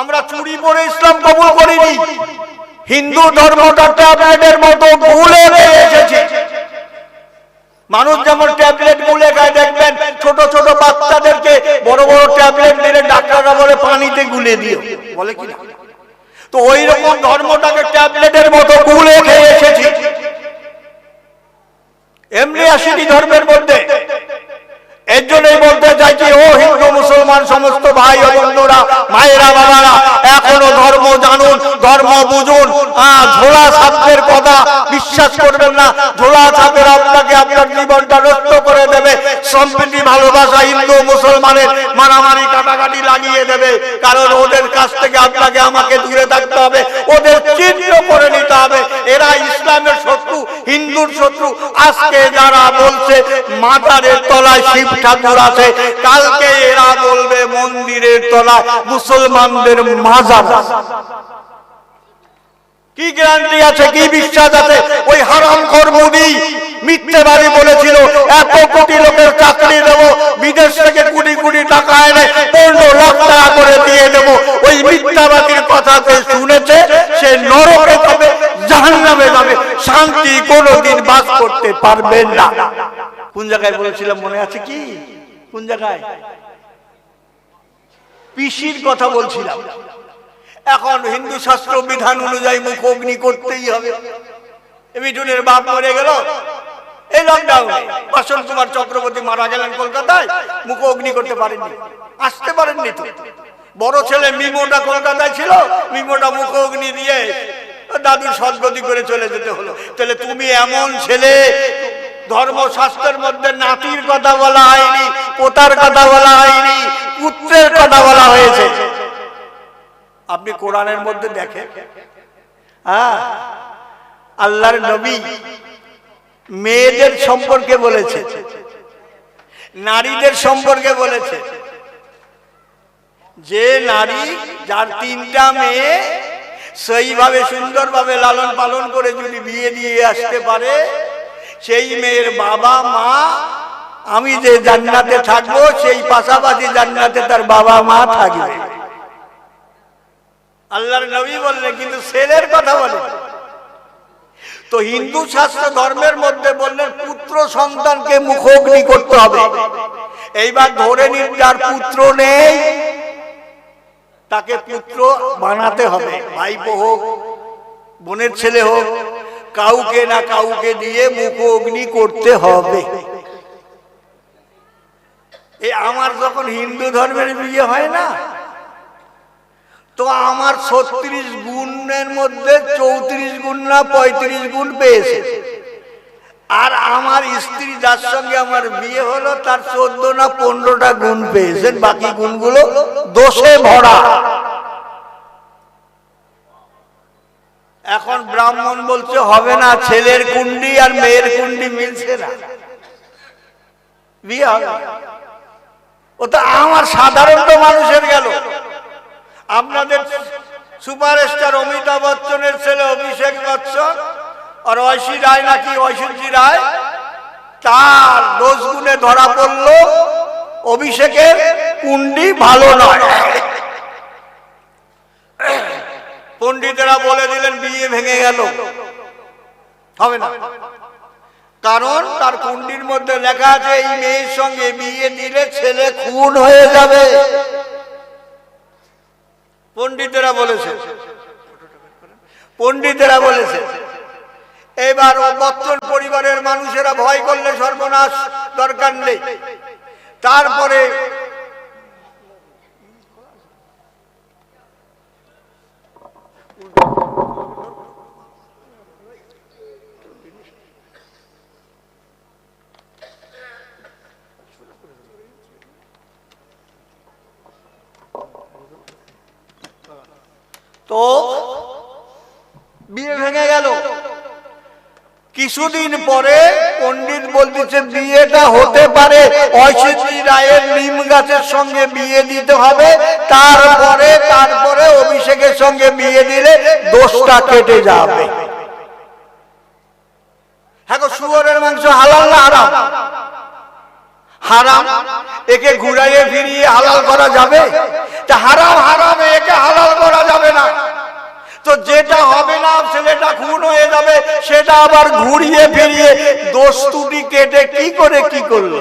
আমরা চুরি পরে ইসলাম কবুল করিনি। হিন্দু ধর্মটা ট্যাবলেটের মতো ভুলে এসেছে। মানুষ যেমন ট্যাবলেট গুলে গায়ে দেখবেন ছোট ছোট বাচ্চাদেরকে বড় বড় ট্যাবলেট দিলে ডাক্তাররা বলে, পানিতে গুলে দিও। বলে কি তো ওই রকম ধর্মটাকে ট্যাবলেটের মতো গুলে খেয়ে এসেছি। এমনি আসেনি ধর্মের মধ্যে। এর জন্যই বলতে চাইছি ও হিন্দু মুসলমান সমস্ত ভাই বন্ধুরা, মায়েরা, বাবারা, এখনও ধর্ম জানুন, ধর্ম বুঝুন। ঝোলা ছাত্রের কথা বিশ্বাস করবেন না। ঝোলা ছাত্র আপনাকে আপনার জীবনটা নষ্ট করে দেবে। সম্প্রীতি, ভালোবাসা হিন্দু, মুসলমানের মারামারি, কাটাকাটি লাগিয়ে দেবে। কারণ ওদের কাছ থেকে আপনাকে আমাকে দূরে থাকতে হবে। ওদের চিহ্ন করে এরা ইসলামের শত্রু, হিন্দুর শত্রু। আজকে যারা বলছে মাতারের তলায় শিব ঠাকুর আছে, কালকে এরা বলবে মন্দিরের তলায় মুসলমানদের মাজার। কি গ্যারান্টি আছে, কি বিশ্বাস আছে? ওই হারাম খোর মিথ্যে বাড়ি বলেছিল, এত কোটি লোকের চাকরি দেবো, বিদেশ থেকে কোটি কোটি টাকা এনে পনেরো লাখ টাকা করে দিয়ে দেবো। ওই মিথ্যাবাদীর কথা শুনেছে, সে যাবে জাহান্নামে যাবে শান্তি কোনোদিন বাস করতে পারবেন না। কোন জায়গায় বলেছিলাম মনে আছে কি? কোন জায়গায়? পিসির কথা বলছিলাম। এখন হিন্দু শাস্ত্র বিধান অনুযায়ী মুখ অগ্নি করতেই হবে। মিঠুনের বাপ মরে গেল। এই লকডাউনে বাসন কুমার চক্রবর্তী মারা গেলেন কলকাতায়। মুখ অগ্নি করতে পারেননি। আসতে পারেননি তো। বড় ছেলে মিমোটা কলকাতায় ছিল। মিমোটা মুখ অগ্নি দিয়ে দাদুর সদ্গতি করে চলে যেতে হলো। তাহলে তুমি এমন ছেলে, ধর্মশাস্ত্রের মধ্যে নাতির কথা বলা হয়নি, পোতার কথা বলা হয়নি, পুত্রের কথা বলা হয়েছে। আপনি কোরআনের মধ্যে দেখেন হ্যাঁ? আল্লাহর নবী মেয়েদের সম্পর্কে বলেছে, নারীদের সম্পর্কে বলেছে। যে নারী, যার তিনটা মেয়ে সেইভাবে সুন্দরভাবে লালন পালন করে যদি বিয়ে দিয়ে আসতে পারে, সেই মেয়ের বাবা, মা, আমি যে জান্নাতে থাকব, সেই পাশাপাশি জান্নাতে তার বাবা, মা থাকবে। আল্লাহর নবী বললেন কিন্তু ছেলের কথা বলে। তো হিন্দু শাস্ত্র ধর্মের মধ্যে বললেন, পুত্র সন্তানকে মুখোগ্নি করতে হবে। এইবার ধরে নিন, যার পুত্র নেই তাকে পুত্র বানাতে হবে। ভাইপো হোক, বোনের ছেলে হোক, কাউকে না কাউকে দিয়ে মুখ অগ্নি করতে হবে। এই আমার যখন হিন্দু ধর্মের বিয়ে হয় না, তো আমার ছত্রিশ গুণের মধ্যে চৌত্রিশ গুণ না পঁয়ত্রিশ গুণ পেয়েছে। আর আমার স্ত্রী যার সঙ্গে আমার বিয়ে হলো, তার চোদ্দ না পনেরোটা গুণ পেয়েছেন, বাকি গুণগুলো দোষে ভরা। এখন ব্রাহ্মণ বলছে, হবে না, ছেলের কুণ্ডি আর মেয়ের কুণ্ডি মিলছে না। বিয়ে ও তো আমার সাধারণত মানুষের গেল। আপনাদের সুপারস্টার অমিতাভ বচ্চনের ছেলে অভিষেক বচ্চন আর ঐশী রায় নাকি ঐশ্বর্যী রায়? তার দোষ গুণে ধরা পড়ল, অভিষেকের কুণ্ডি ভালো নয়। পণ্ডিতেরা বলে দিলেন, বিয়ে ভেঙে গেল। হবে না। কারণ তার কুণ্ডির মধ্যে লেখা আছে, এই মেয়ের সঙ্গে বিয়ে দিলে ছেলে খুন হয়ে যাবে। পণ্ডিতেরা বলেছে। পণ্ডিতেরা বলেছে। এবার ও বচ্চন পরিবারের মানুষেরা ভয় করলে সর্বনাশ, দরকার নেই। তারপরে তো বিয়ে ভেঙে গেল। কিছুদিন পরে পন্ডিত বলতেছে, বিয়েটা হতে পারে। ঐশ্বরী রায়ের নিম গাছের সঙ্গে বিয়ে দিতে হবে। তারপরে তারপরে অভিষেকের সঙ্গে বিয়ে দিলে দোষটা কেটে যাবে। হ্যাঁ শুয়রের মাংস হালাল না হারাম? হারাম? একে ঘুরাইয়ে ফিরিয়ে হালাল করা যাবে? তা হারাম হারাম, একে হালাল করা যাবে না। তো যেটা হবে না, সে আবার ঘুরিয়ে ফিরিয়ে দোষ ত্রুটি কেটে কি করে কি করল?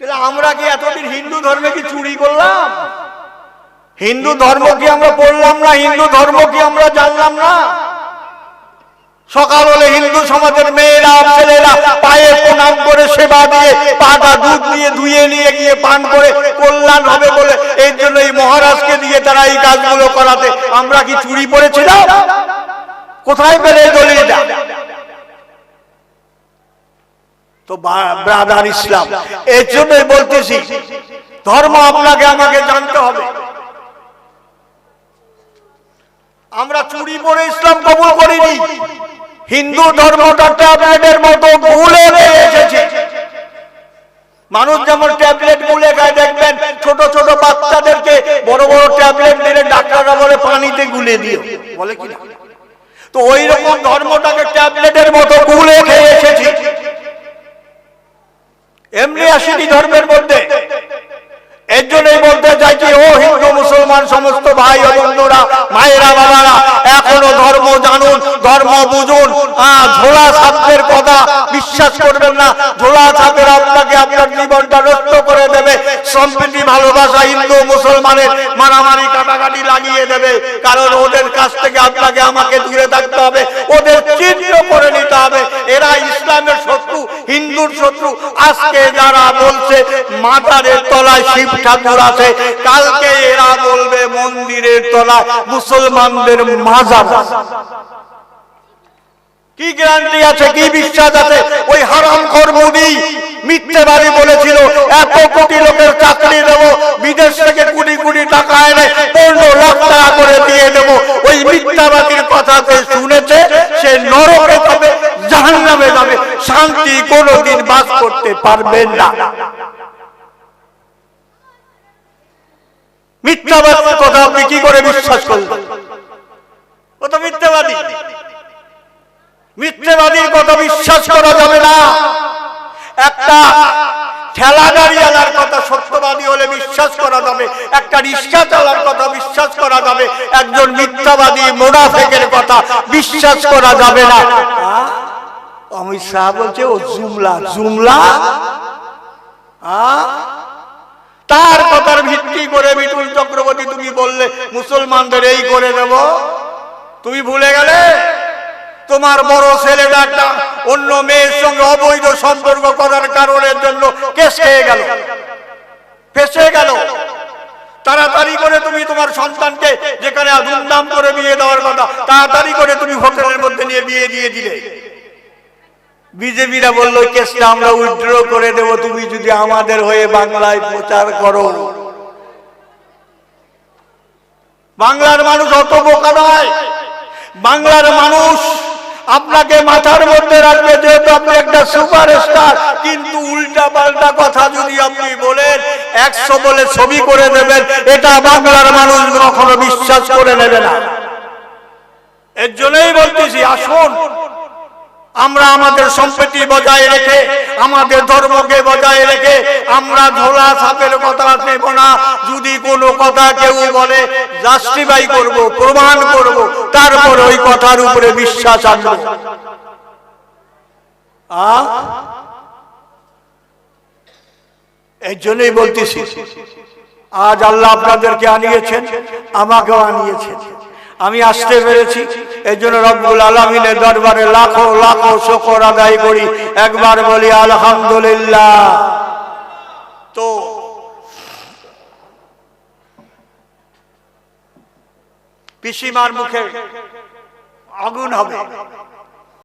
তাহলে আমরা কি এতদিন হিন্দু ধর্মে কি চুরি করলাম? হিন্দু ধর্ম কি আমরা পড়লাম না? হিন্দু ধর্ম কি আমরা জানলাম না? সকাল হলে হিন্দু সমাজের মেয়েরা, ছেলেরা পায়ে প্রণাম করে সেবা দিয়ে পাটা দুধ দিয়ে ধুয়ে নিয়ে গিয়ে পান করে, কল্যাণ হবে বলে এই জন্য এই মহারাজকে দিয়ে তারা এই কাজগুলো করাতে। আমরা কি চুরি করেছিলাম কোথায় পেলে দলিলটা? তো ব্রাদার ইসলাম, এর জন্যই বলতেছি, ধর্ম আপনাকে, আমাকে জানতে হবে। আমরা চুরি পরে ইসলাম কবুল করিনি। হিন্দু ধর্মটা ট্যাবলেটের মতো ভুলে এসেছে। মানুষ যেমন ট্যাবলেট গুলে খায় দেখবেন ছোট ছোট বাচ্চাদেরকে বড় বড় ট্যাবলেট দিলে ডাক্তাররা বলে, পানিতে গুলে দিও। বলে কি তো ওই রকম ধর্মটাকে ট্যাবলেটের মতো গুলে খেয়ে এসেছি। এমনি আসেনি ধর্মের মধ্যে এর জন্যই বলতে চাইছি ও হিন্দু মুসলমান সমস্ত ভাই ও বন্ধুরা, মায়েরা, বাবারা, এখনও ধর্ম জানুন, ধর্ম বুঝুন। ঝোলা ছাত্রের কথা বিশ্বাস করবেন না। ঝোলা ছাত্র আপনাকে আপনার জীবনটা নষ্ট করে দেবে। সম্প্রীতি, ভালোবাসা হিন্দু, মুসলমানের মারামারি, কাটাকাটি লাগিয়ে দেবে। কারণ ওদের কাছ থেকে আপনাকে আমাকে দূরে থাকতে হবে। ওদের চিহ্ন করে নিতে হবে। এরা ইসলামের শত্রু। হিন্দুর শত্রু। আজকে যারা বলছে মাজারের তলায় শিব ঠাকুর আছে, কালকে এরা বলবে মন্দিরের তলায় মুসলমানদের মাজার। কি গ্যারান্টি আছে, কি বিশ্বাস আছে? ওই হারাম খর মোদি মিথ্যে বাড়ি বলেছিল, এত কোটি লোকের চাকরি দেবো, বিদেশ থেকে কোটি কোটি টাকা এনে পনেরো লাখ টাকা করে দিয়ে দেবো ওই মিথ্যাবাদীর কথাতে শুনেছে সে নরকে যাবে জাহান্নামে যাবে শান্তি কোনোদিন বাস করতে পারবেন না। মিথ্যাবাদীর কথা আপনি কি করে বিশ্বাস করবেন ও মিথ্যাবাদী। মিথ্যেবাদীর কথা বিশ্বাস করা যাবে না। একটা ঠেলা গাড়িওয়ালার কথা সত্যবাদী হলে বিশ্বাস করা যাবে, একটা রিক্সা চালার কথা বিশ্বাস করা যাবে, একজন মিথ্যাবাদী মোনাফেকের কথা বিশ্বাস করা যাবে না? অমিত শাহ বলছে, ও জুমলা জুমলা? তার কথার ভিত্তি করে মিঠুন চক্রবর্তী তুমি বললে, মুসলমানদের এই করে দেব। তুমি ভুলে গেলে? তোমার বড় ছেলেটা একটা অন্য মেয়ের সঙ্গে অবৈধ সম্পর্ক করার কারণের জন্য কেস খেয়ে গেল। ফেসে গেল। তাড়াতাড়ি করে তুমি তোমার সন্তানকে যেখানে ধুমধাম করে বিয়ে দেওয়ার কথা, তাড়াতাড়ি করে তুমি হোটেলের মধ্যে নিয়ে বিয়ে দিয়ে দিলে। বিজেপিরা বলল, কেসটা আমরা উইথড্র করে দেব, তুমি যদি আমাদের হয়ে বাংলায় প্রচার করো। বাংলার মানুষ অত বোকা নয়। বাংলার মানুষ আপনাকে মাথার মধ্যে রাখবে, যেহেতু আপনি একটা সুপারস্টার। কিন্তু উল্টা পাল্টা কথা যদি আপনি বলেন, একশো বলে ছবি করে দেবেন, এটা বাংলার মানুষ কখনো বিশ্বাস করে নেবে না। এর জন্যই বলতেছি, আসুন। আমরা আমাদের সম্পত্তি বজায় রেখে, আমাদের ধর্মকে বজায় রেখে, আমরা ধোলা সাপের কথা নেব না। যদি কোনো কথা কেউ বলে, জাস্টিফাই করব, প্রমাণ করব, তারপর ওই কথার উপরে বিশ্বাস আনব? এই জন্যই বলতেছি, আজ আল্লাহ আপনাদেরকে আনিয়েছেন, আমাকেও আনিয়েছেন। আমি আসতে পেরেছি। এই জন্য রব্বুল আলমিনের দরবারে লাখো লাখো শকর আদায় করি। একবার বলি, আলহামদুলিল্লাহ। তো, পিসিমার মুখে আগুন হবে।